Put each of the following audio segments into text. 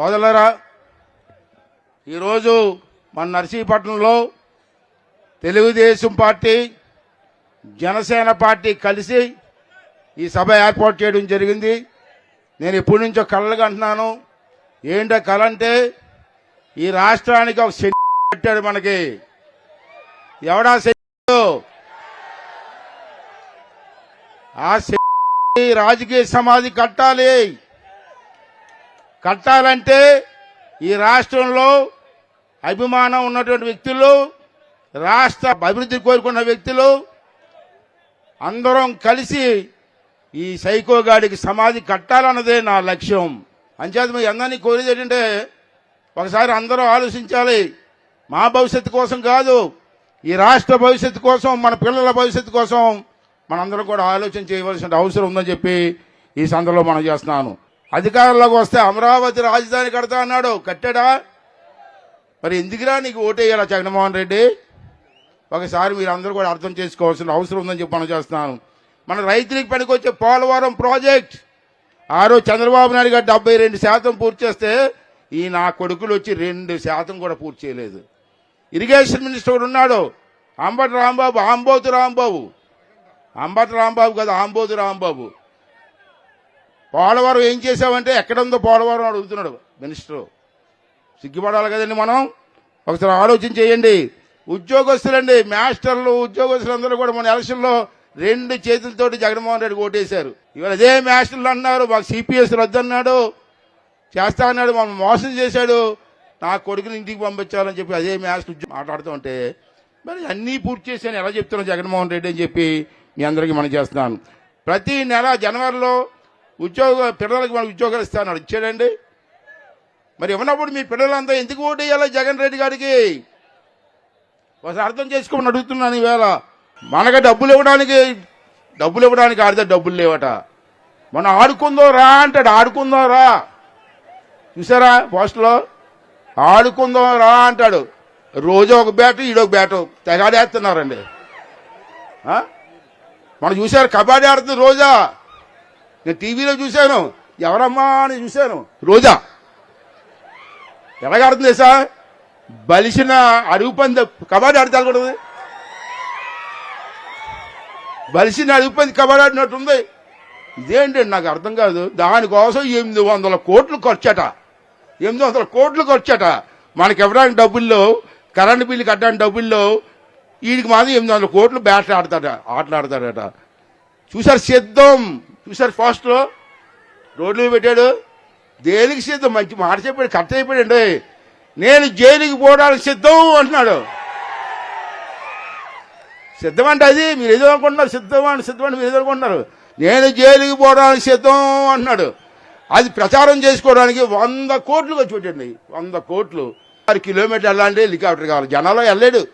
సోదరులరా ఈరోజు మన నర్సీపట్నంలో తెలుగుదేశం పార్టీ జనసేన పార్టీ కలిసి ఈ సభ ఏర్పాటు చేయడం జరిగింది. నేను ఎప్పటి నుంచో కళ్ళగా అంటున్నాను. ఏంటో కళ అంటే ఈ రాష్ట్రానికి ఒక శని పెట్టాడు మనకి. ఎవడా శని ఆ శని రాజకీయ సమాధి కట్టాలి. కట్టాలంటే ఈ రాష్ట్రంలో అభిమానం ఉన్నటువంటి వ్యక్తులు రాష్ట్ర అభివృద్ధి కోరుకున్న వ్యక్తులు అందరం కలిసి ఈ సైకోగాడికి సమాధి కట్టాలన్నదే నా లక్ష్యం. అంచేత మీ అందరినీ కోరేది ఏంటంటే ఒకసారి అందరూ ఆలోచించాలి. మా భవిష్యత్తు కోసం కాదు ఈ రాష్ట్ర భవిష్యత్తు కోసం మన పిల్లల భవిష్యత్తు కోసం మనందరం కూడా ఆలోచన చేయవలసిన అవసరం ఉందని చెప్పి ఈ సందర్భంలో మనం చేస్తున్నాను. అధికారంలోకి వస్తే అమరావతి రాజధాని కడతా అన్నాడు. కట్టాడా? మరి ఎందుకురా నీకు ఓటేయాలా జగన్మోహన్ రెడ్డి? ఒకసారి మీరు అందరూ కూడా అర్థం చేసుకోవాల్సిన అవసరం ఉందని చెప్పి మనం చేస్తున్నాను. మన రైతులకు పనికొచ్చే పోలవరం ప్రాజెక్ట్. ఆ రోజు చంద్రబాబు నాయుడు గారు డెబ్బై రెండు శాతం పూర్తి చేస్తే ఈ నా కొడుకులు వచ్చి రెండు శాతం కూడా పూర్తి చేయలేదు. ఇరిగేషన్ మినిస్టర్ ఉన్నాడు. అంబటి రాంబాబు ఆంబోతు రాంబాబు. అంబటి రాంబాబు కదా ఆంబోతు రాంబాబు. పోలవరం ఏం చేసావంటే ఎక్కడుందో పోలవరం అడుగుతున్నాడు మినిస్టర్. సిగ్గుపడాలి కదండి మనం. ఒకసారి ఆలోచన చేయండి. ఉద్యోగస్తులండి మాస్టర్లు ఉద్యోగస్తులు అందరూ కూడా మన ఎలక్షన్లో రెండు చేతులతోటి జగన్మోహన్ రెడ్డి ఓటేశారు. ఇవాళ అదే మాస్టర్లు అన్నారు మాకు సిపిఎస్ రద్దన్నాడు. చేస్తా అన్నాడు మనం మోసం చేశాడు. నా కొడుకుని ఇంటికి పంపించాలని చెప్పి అదే మాస్టర్ మాట్లాడుతూ ఉంటే మరి అన్నీ పూర్తి చేశాను ఎలా చెప్తున్నాను జగన్మోహన్ రెడ్డి అని చెప్పి మీ అందరికీ మనం చేస్తున్నాను. ప్రతి నెల జనవరిలో ఉద్యోగ పిల్లలకి మనం ఉద్యోగాలు ఇస్తాను ఇచ్చాడండి. మరి ఇవ్వనప్పుడు మీ పిల్లలంతా ఎందుకు ఓటు వేయాలి జగన్ రెడ్డి గారికి? ఒకసారి అర్థం చేసుకోమని అడుగుతున్నాను ఈవేళ. మనకు డబ్బులు ఇవ్వడానికి డబ్బులు ఇవ్వడానికి ఆడితే డబ్బులు లేవట. మనం ఆడుకుందో రా అంటాడు. ఆడుకుందో రా. చూసారా పోస్టులో? ఆడుకుందో రా అంటాడు. రోజు ఒక బ్యాటు ఈడొక బ్యాటు. తెగాడేస్తున్నారండి. మనం చూశారు కబడ్డీ ఆడుతుంది రోజా. నేను టీవీలో చూశాను. ఎవరమ్మా అని చూశాను. రోజా. ఎలాగ ఆడుతుంది సార్ బలిసిన అడుగు పంది. కబడ్డీ ఆడితే ఆడకూడదు బలిసిన అడుగు పంది కబడ్డీ ఆడినట్టుంది. ఇదేంటి? నాకు అర్థం కాదు. దానికోసం ఎనిమిది వందల కోట్లు ఖర్చట. ఎనిమిది వందల కోట్లు ఖర్చట. మనకి ఇవ్వడానికి డబ్బుల్లో కరెంటు బిల్లు కట్టడానికి డబ్బుల్లో వీడికి మాత్రం ఎనిమిది వందల కోట్లు బ్యాట్లు ఆడతాడ ఆటలు ఆడతాడట. చూసారు సిద్ధం? చూసారు ఫాస్ట్లో రోడ్లు పెట్టాడు. దేనికి సిద్ధం? మంచి మాట చెప్పాడు కరెక్ట్ అయిపోయాడు నేను జైలుకి పోవడానికి సిద్ధం అంటున్నాడు. సిద్ధం అంటే అది మీరు ఏదో అనుకుంటున్నారు సిద్ధం అని సిద్ధం అని మీరు ఏదో అనుకుంటున్నారు. నేను జైలుకి పోవడానికి సిద్ధం అంటున్నాడు. అది ప్రచారం చేసుకోవడానికి వంద కోట్లు ఖర్చు పెట్టండి వంద కోట్లు. ఆరు కిలోమీటర్లు వెళ్ళాలంటే హెలికాప్టర్ కావాలి. జనాలు వెళ్ళలేడు.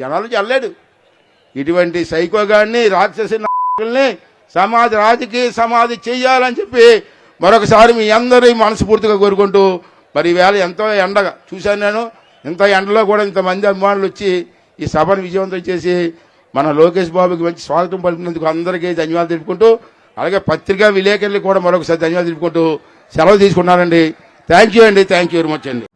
జనాలు వెళ్ళలేడు. ఇటువంటి సైకో గాడిని రాక్షసి సమాధి రాజకీయ సమాధి చేయాలని చెప్పి మరొకసారి మీ అందరి మనస్ఫూర్తిగా కోరుకుంటూ మరి ఈవేళ ఎంతో ఎండగా చూశాను నేను ఇంత ఎండలో కూడా ఇంతమంది అభిమానులు వచ్చి ఈ సభను విజయవంతం చేసి మన లోకేష్ బాబుకి మంచి స్వాగతం పలికినందుకు అందరికీ ధన్యవాదాలు తెలుపుకుంటూ అలాగే పత్రికా విలేకరులకు కూడా మరొకసారి ధన్యవాదాలు తెలుపుకుంటూ సెలవు తీసుకున్నానండి. థ్యాంక్ యూ అండి. థ్యాంక్ యూ వెరీ మచ్ అండి.